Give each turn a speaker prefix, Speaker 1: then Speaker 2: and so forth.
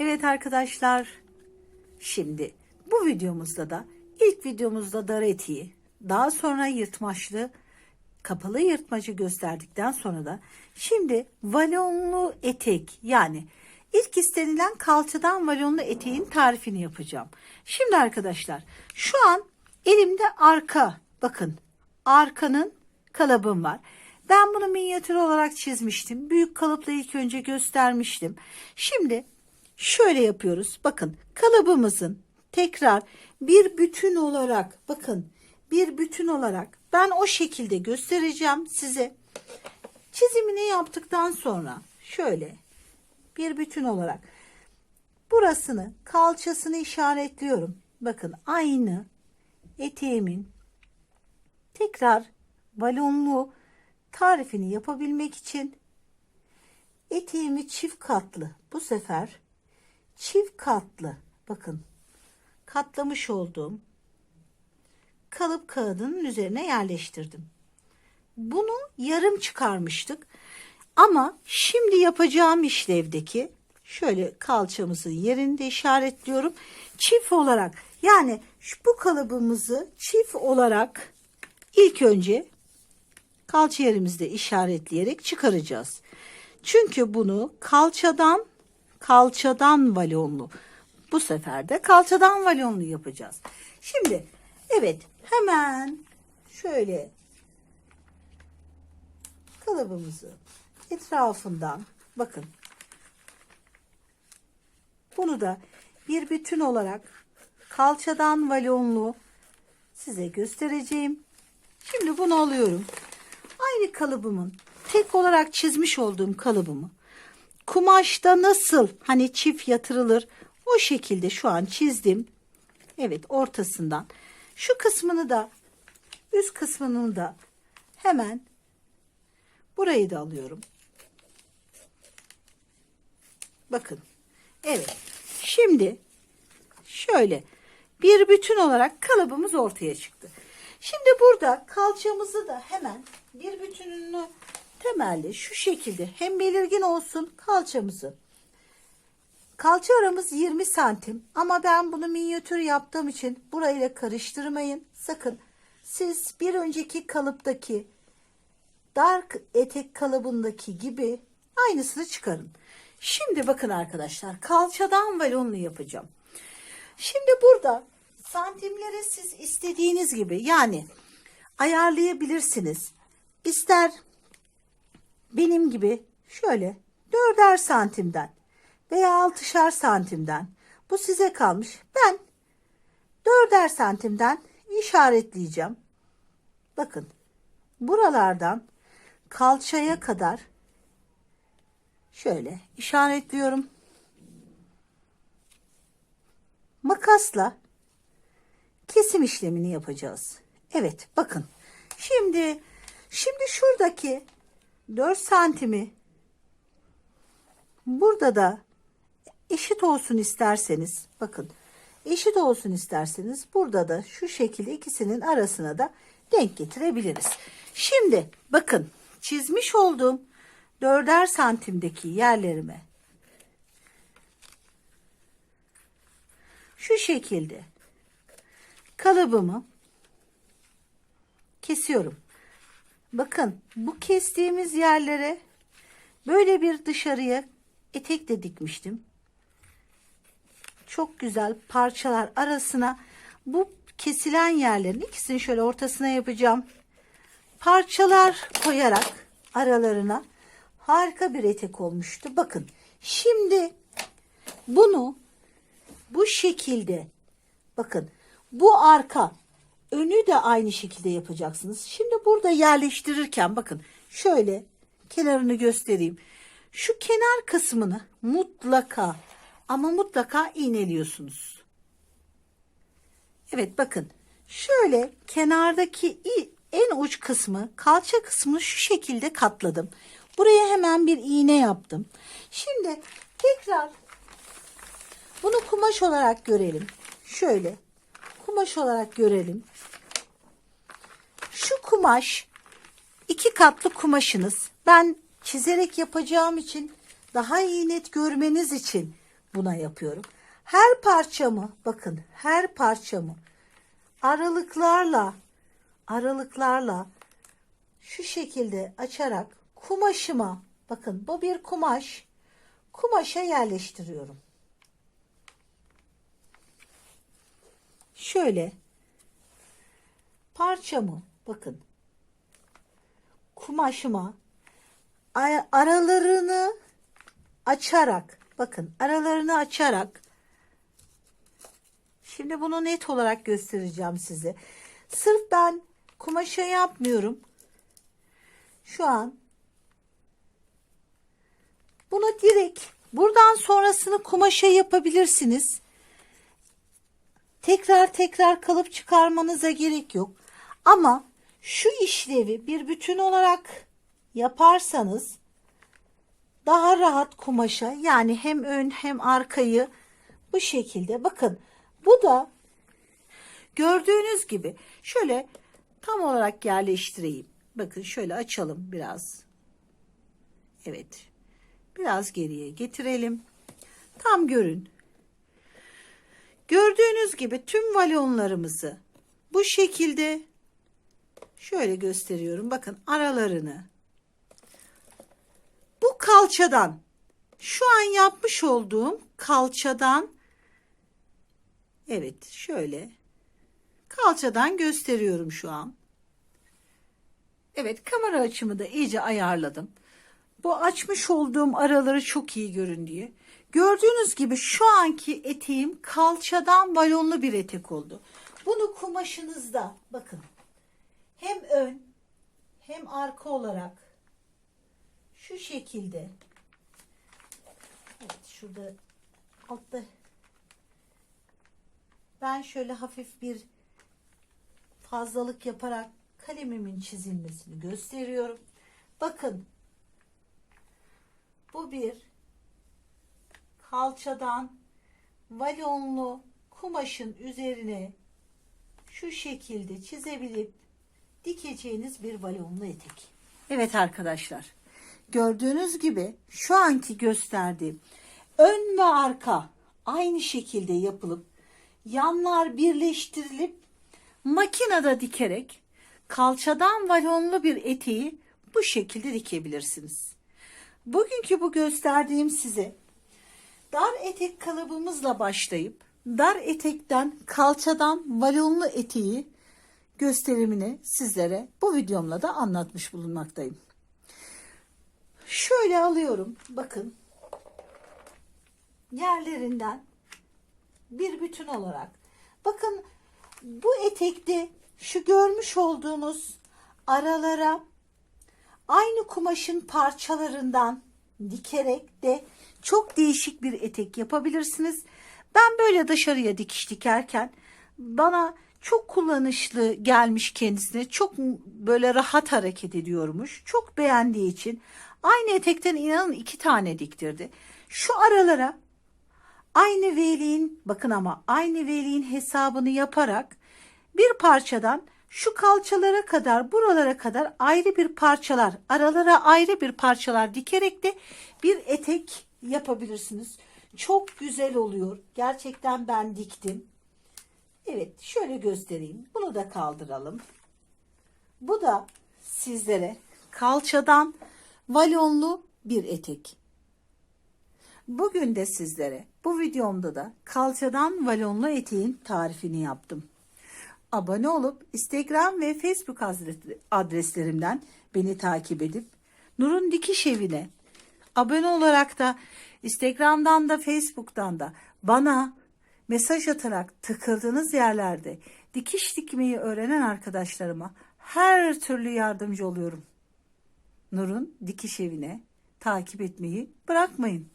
Speaker 1: Evet arkadaşlar. Şimdi bu videomuzda da ilk videomuzda dar etiği, daha sonra yırtmaçlı, kapalı yırtmacı gösterdikten sonra da şimdi valonlu etek yani ilk istenilen kalçadan valonlu eteğin tarifini yapacağım. Şimdi arkadaşlar şu an elimde arka bakın arkanın kalıbım var. Ben bunu minyatür olarak çizmiştim. Büyük kalıpla ilk önce göstermiştim. Şimdi şöyle yapıyoruz. Bakın kalıbımızın tekrar bir bütün olarak bakın bir bütün olarak ben o şekilde göstereceğim size. Çizimini yaptıktan sonra şöyle bir bütün olarak burasını kalçasını işaretliyorum. Bakın aynı eteğimin tekrar balonlu tarifini yapabilmek için eteğimi çift katlı bu sefer çift katlı bakın katlamış olduğum kalıp kağıdının üzerine yerleştirdim. Bunu yarım çıkarmıştık. Ama şimdi yapacağım işlevdeki şöyle kalçamızın yerinde işaretliyorum. Çift olarak yani şu, bu kalıbımızı çift olarak ilk önce kalça yerimizde işaretleyerek çıkaracağız. Çünkü bunu kalçadan kalçadan valonlu bu sefer de kalçadan valonlu yapacağız. Şimdi evet hemen şöyle kalıbımızı etrafından bakın bunu da bir bütün olarak kalçadan valonlu size göstereceğim. Şimdi bunu alıyorum. Aynı kalıbımın tek olarak çizmiş olduğum kalıbımı kumaşta nasıl hani çift yatırılır o şekilde şu an çizdim. Evet ortasından. Şu kısmını da üst kısmını da hemen burayı da alıyorum. Bakın. Evet. Şimdi şöyle bir bütün olarak kalıbımız ortaya çıktı. Şimdi burada kalçamızı da hemen bir bütününü temelli şu şekilde hem belirgin olsun kalçamızı. Kalça aramız 20 santim ama ben bunu minyatür yaptığım için burayla karıştırmayın. Sakın siz bir önceki kalıptaki dar etek kalıbındaki gibi aynısını çıkarın. Şimdi bakın arkadaşlar kalçadan valonlu yapacağım. Şimdi burada santimleri siz istediğiniz gibi yani ayarlayabilirsiniz. İster benim gibi şöyle dörder santimden veya altışar santimden bu size kalmış. Ben dörder santimden işaretleyeceğim. Bakın buralardan kalçaya kadar şöyle işaretliyorum. Makasla kesim işlemini yapacağız. Evet bakın. Şimdi şimdi şuradaki 4 santimi burada da eşit olsun isterseniz bakın eşit olsun isterseniz burada da şu şekilde ikisinin arasına da denk getirebiliriz. Şimdi bakın çizmiş olduğum dörder santimdeki yerlerime şu şekilde kalıbımı kesiyorum. Bakın bu kestiğimiz yerlere böyle bir dışarıya etek de dikmiştim. Çok güzel parçalar arasına bu kesilen yerlerin ikisini şöyle ortasına yapacağım. Parçalar koyarak aralarına harika bir etek olmuştu. Bakın şimdi bunu bu şekilde bakın bu arka önü de aynı şekilde yapacaksınız. Şimdi burada yerleştirirken bakın şöyle kenarını göstereyim. Şu kenar kısmını mutlaka ama mutlaka iğneliyorsunuz. Evet bakın şöyle kenardaki en uç kısmı kalça kısmını şu şekilde katladım. Buraya hemen bir iğne yaptım. Şimdi tekrar bunu kumaş olarak görelim. Şöyle kumaş olarak görelim. Kumaş iki katlı kumaşınız. Ben çizerek yapacağım için daha iyi net görmeniz için buna yapıyorum. Her parçamı bakın her parçamı aralıklarla aralıklarla şu şekilde açarak kumaşıma bakın bu bir kumaş kumaşa yerleştiriyorum. Şöyle parçamı bakın kumaşıma aralarını açarak bakın aralarını açarak şimdi bunu net olarak göstereceğim size. Sırf ben kumaşa yapmıyorum. Şu an bunu direkt buradan sonrasını kumaşa yapabilirsiniz. Tekrar tekrar kalıp çıkarmanıza gerek yok. Ama şu işlevi bir bütün olarak yaparsanız daha rahat kumaşa yani hem ön hem arkayı bu şekilde bakın bu da gördüğünüz gibi şöyle tam olarak yerleştireyim. Bakın şöyle açalım biraz. Evet. Biraz geriye getirelim. Tam görün. Gördüğünüz gibi tüm valonlarımızı bu şekilde şöyle gösteriyorum. Bakın aralarını bu kalçadan şu an yapmış olduğum kalçadan evet şöyle kalçadan gösteriyorum şu an. Evet kamera açımı da iyice ayarladım. Bu açmış olduğum araları çok iyi görün diye. Gördüğünüz gibi şu anki eteğim kalçadan balonlu bir etek oldu. Bunu kumaşınızda bakın hem ön hem arka olarak şu şekilde evet şurada altta ben şöyle hafif bir fazlalık yaparak kalemimin çizilmesini gösteriyorum. Bakın bu bir kalçadan valonlu kumaşın üzerine şu şekilde çizebilip dikeceğiniz bir valonlu etek. Evet arkadaşlar. Gördüğünüz gibi şu anki gösterdiğim ön ve arka aynı şekilde yapılıp yanlar birleştirilip makinede dikerek kalçadan valonlu bir eteği bu şekilde dikebilirsiniz. Bugünkü bu gösterdiğim size dar etek kalıbımızla başlayıp dar etekten kalçadan valonlu eteği gösterimini sizlere bu videomla da anlatmış bulunmaktayım. Şöyle alıyorum. Bakın. Yerlerinden bir bütün olarak. Bakın bu etekte şu görmüş olduğunuz aralara aynı kumaşın parçalarından dikerek de çok değişik bir etek yapabilirsiniz. Ben böyle dışarıya dikiş dikerken bana çok kullanışlı gelmiş kendisine. Çok böyle rahat hareket ediyormuş. Çok beğendiği için aynı etekten inanın iki tane diktirdi. Şu aralara aynı veliğin bakın ama aynı veliğin hesabını yaparak bir parçadan şu kalçalara kadar buralara kadar ayrı bir parçalar aralara ayrı bir parçalar dikerek de bir etek yapabilirsiniz. Çok güzel oluyor. Gerçekten ben diktim. Evet şöyle göstereyim. Bunu da kaldıralım. Bu da sizlere kalçadan valonlu bir etek. Bugün de sizlere bu videomda da kalçadan valonlu eteğin tarifini yaptım. Abone olup Instagram ve Facebook adreslerimden beni takip edip Nur'un Dikiş Evi'ne abone olarak da Instagram'dan da Facebook'tan da bana mesaj atarak tıkırdığınız yerlerde dikiş dikmeyi öğrenen arkadaşlarıma her türlü yardımcı oluyorum. Nur'un Dikiş Evi'ne takip etmeyi bırakmayın.